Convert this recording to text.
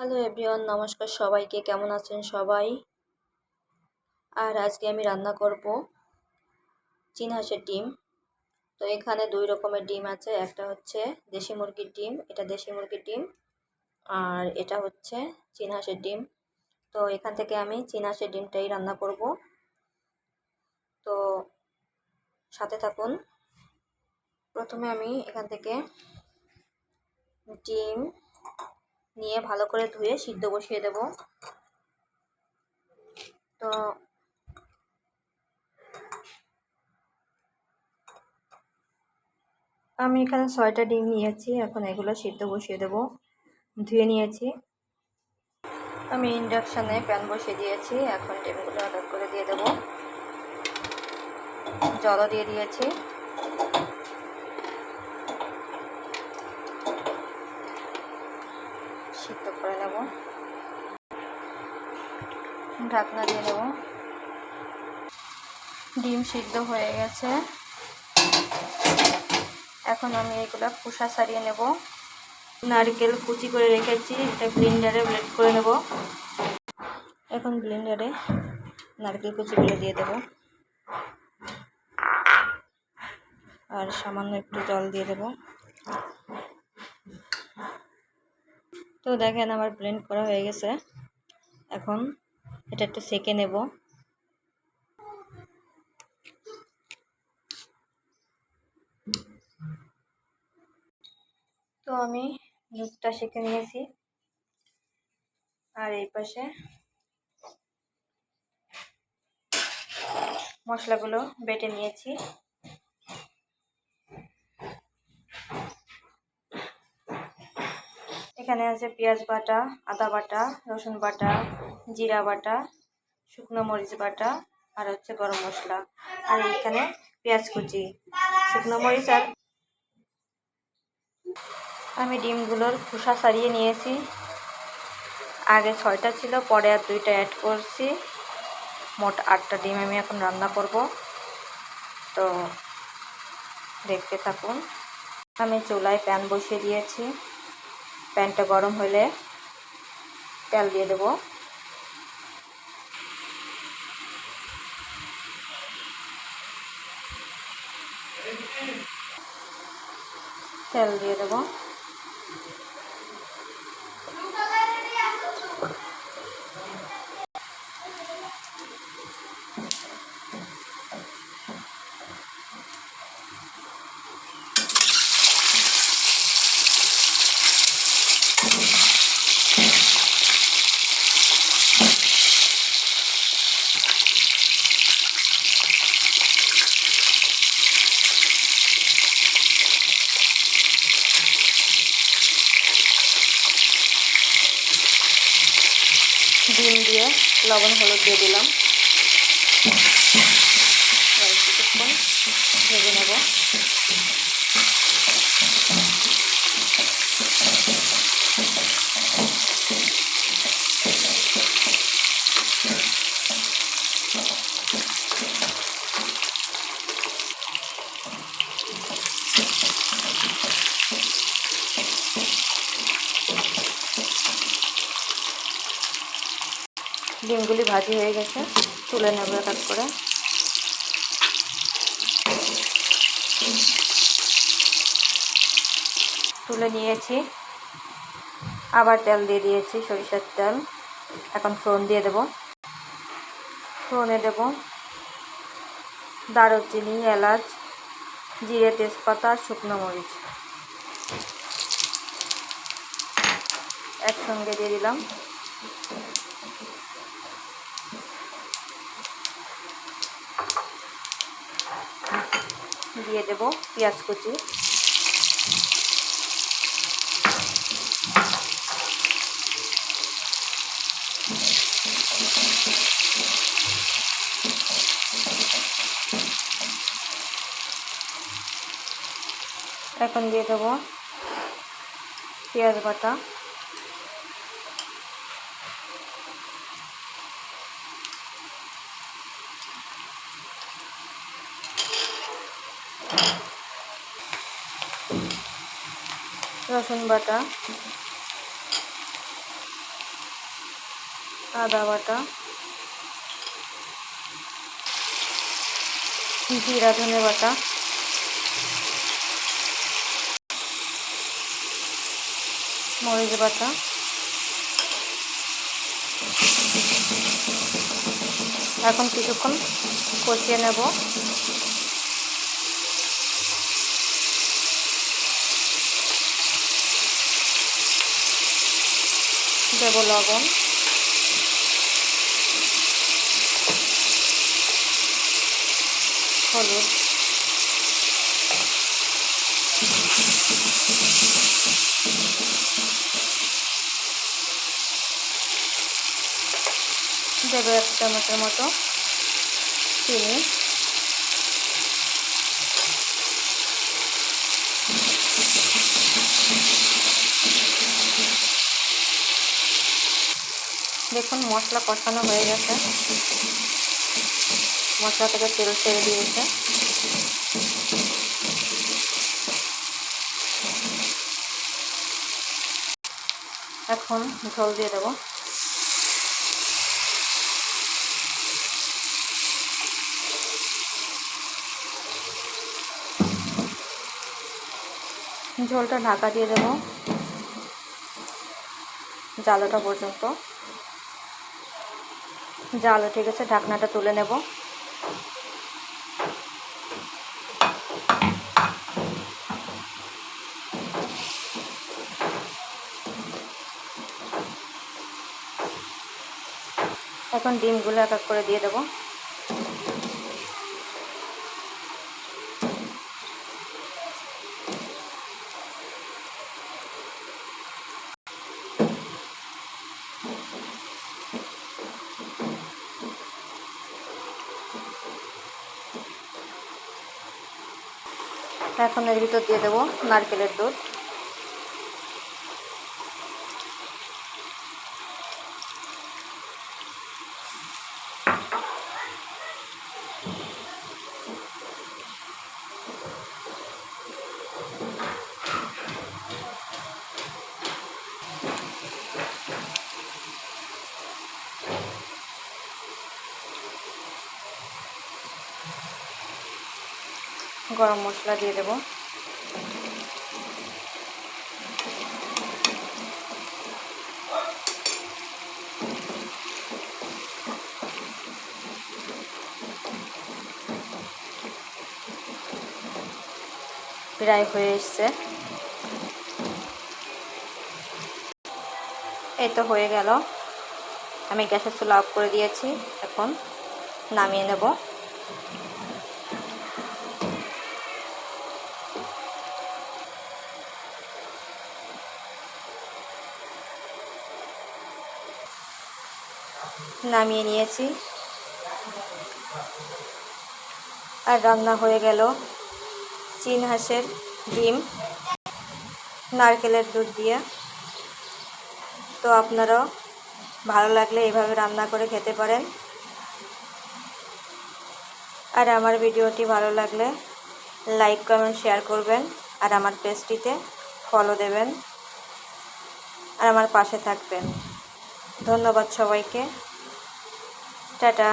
Hello everyone নমস্কার সবাইকে। কেমন আছেন সবাই? আর আজকে আমি রান্না করব চীন হাঁসের ডিম। তো এখানে দুই রকমের ডিম আছে। একটা হচ্ছে দেশি মুরগির ডিম, এটা দেশি মুরগির ডিম, আর এটা হচ্ছে চীন হাঁসের ডিম। তো এখান থেকে আমি চীন হাঁসের ডিমটাই রান্না করব। তো সাথে থাকুন। প্রথমে আমি এখান থেকে ডিম নিয়ে ভালো করে ধুয়ে সিদ্ধ বসিয়ে দেব। তো আমি এখানে ছয়টা ডিম নিয়েছি, এখন এগুলো সিদ্ধ বসিয়ে দেব। ধুয়ে নিয়েছি। আমি ইন্ডাকশানে প্যান বসিয়ে দিয়েছি, এখন ডিমগুলো অর্ডার করে দিয়ে দেব। জলও দিয়ে দিয়েছি সিদ্ধ করে নেব ঢাকনা দিয়ে নেব। ডিম সিদ্ধ হয়ে গেছে। এখন আমি এগুলো খোসা ছাড়িয়ে নেব। নারকেল কুচি করে রেখেছি, এটা ব্লিন্ডারে ব্লেড করে নেব। এখন ব্লেন্ডারে নারকেল কুচিগুলো দিয়ে দেব। আর সামান্য একটু জল দিয়ে দেবো। তো দেখেন আমার ব্লেন্ড করা হয়ে গেছে। এখন এটা একটু সেকে নেব। তো আমি দুধটা সেকে নিয়েছি। আর এই পাশে মশলাগুলো বেটে নিয়েছি। এখানে আছে পেঁয়াজ বাটা, আদা বাটা, রসুন বাটা জিরা বাটা, শুকনো মরিচ বাটা আর হচ্ছে গরম মশলা। আর এখানে পেঁয়াজ কুচি, শুকনো মরিচ আর আমি ডিমগুলোর খোসা ছাড়িয়ে নিয়েছি। আগে ছয়টা ছিল, পরে আর দুইটা অ্যাড করছি। মোট আটটা ডিম আমি এখন রান্না করব। তো দেখতে থাকুন। আমি চুলায় প্যান বসিয়ে দিয়েছি। প্যানটা গরম হলে তেল দিয়ে দেব। তেল দিয়ে দেব। ডিম দিয়ে লবণ হলুদ দিয়ে দিলাম। কিছুক্ষণ ভেজে নেব। ডিমগুলি ভাজি হয়ে গেছে, তুলে নেব এক করে। তুলে নিয়েছি। আবার তেল দিয়ে দিয়েছি, সরিষার তেল। এখন ফোড়ন দিয়ে দেব। ফোড়নে দেব দারুচিনি, এলাচ, জিরে, তেজপাতা, শুকনো মরিচ। একসঙ্গে দিয়ে দিলাম। দিয়ে দেব পেঁয়াজ কুচি। এখন দিয়ে দেব পেঁয়াজ বাটা। রসুন বাটা আদা বাটা জিরা ধনে বাটা মরিচ বাটা এখন কিছুক্ষণ কষিয়ে নেব। দেব লবণ হলুদ। দেবো এক চামচের মতো চিনি। দেখুন মশলা কষানো হয়ে গেছে। মশলা থেকে তেল ছেড়ে দিয়েছে। এখন ঝোল দিয়ে দেবো। ঝোলটা ঢাকা দিয়ে দেব। জালোটা পর্যন্ত। জাল উঠে গেছে ঢাকনাটা তুলে নেব। এখন ডিমগুলো এক এক করে দিয়ে দেবো। এখন এর ভিতর দিয়ে দেবো নারকেলের দুধ গরম মশলা দিয়ে দেবো। প্রায় হয়ে এসছে। এই তো হয়ে গেল। আমি গ্যাসের চুলা অফ করে দিয়েছি। এখন নামিয়ে নেব। নামিয়ে নিয়েছি। আর রান্না হয়ে গেল চিন হাঁসের ডিম, নারকেলের দুধ দিয়ে। তো আপনারাও ভালো লাগলে এভাবে রান্না করে খেতে পারেন। আর আমার ভিডিওটি ভালো লাগলে লাইক, কমেন্ট, শেয়ার করবেন। আর আমার পেজটিতে ফলো দেবেন। আর আমার পাশে থাকবেন। ধন্যবাদ সবাইকে। টাটা।